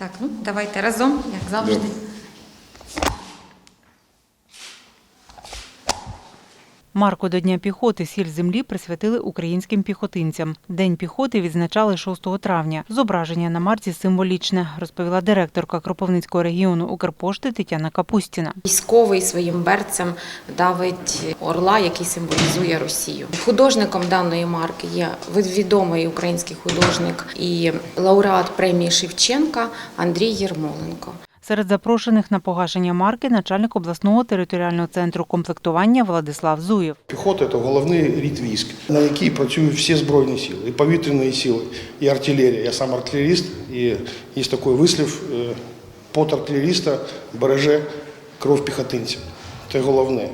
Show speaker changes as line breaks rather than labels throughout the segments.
Так, ну давайте разом, як завжди.
Марку до Дня піхоти сіль землі присвятили українським піхотинцям. День піхоти відзначали 6 травня. Зображення на марці символічне, розповіла директорка Кропивницького регіону Укрпошти Тетяна Капустіна.
Військовий своїм берцем давить орла, який символізує Росію. Художником даної марки є відомий український художник і лауреат премії Шевченка Андрій Єрмоленко.
Серед запрошених на погашення марки начальник обласного територіального центру комплектування Владислав Зуєв.
Піхота це головний рід військ, на якій працюють всі збройні сили, і повітряні сили, і артилерія. Я сам артилеріст, і є такий вислів, е, пот артилеріста береже кров піхотинця. Це головне.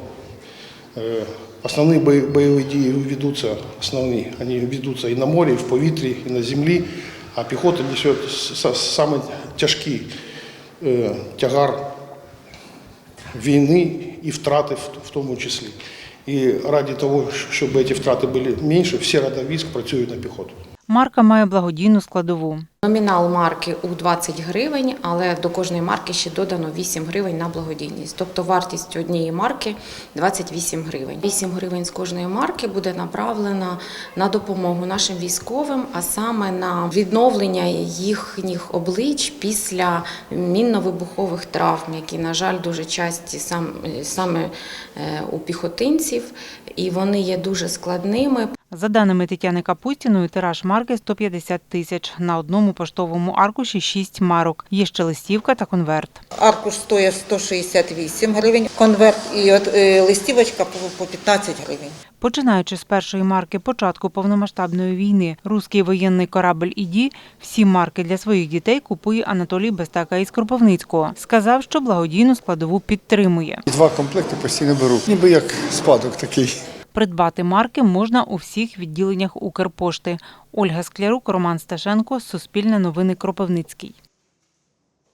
Е, Основні бойові дії ведуться, основні, вони ведуться і на морі, і в повітрі, і на землі, а піхота несе с- с- саме тяжкий е, тягар війни і втрати в- в тому числі. І раді того, щоб ці втрати були менше, всі рада військ працюють на піхоту.
Марка має благодійну складову.
Номінал марки у 20 гривень, але до кожної марки ще додано 8 гривень на благодійність. Тобто вартість однієї марки 28 гривень. 8 гривень з кожної марки буде направлена на допомогу нашим військовим, а саме на відновлення їхніх облич після мінно-вибухових травм, які, на жаль, дуже часті сам, саме е, у піхотинців, і вони є дуже складними.
За даними Тетяни Капустіної, тираж марки 150 тисяч. На одному поштовому аркуші 6 марок. Є ще листівка та конверт.
Аркуш стоїть 168 гривень, конверт і от, е, листівочка по, по 15 гривень.
Починаючи з першої марки початку повномасштабної війни, руський воєнний корабль «Іді» всі марки для своїх дітей купує Анатолій Бестака із Кропивницького. Сказав, що благодійну складову підтримує.
Два комплекти постійно беру. Ніби як спадок такий.
Придбати марки можна у всіх відділеннях Укрпошти. Ольга Склярук, Роман Сташенко, Суспільне новини Кропивницький.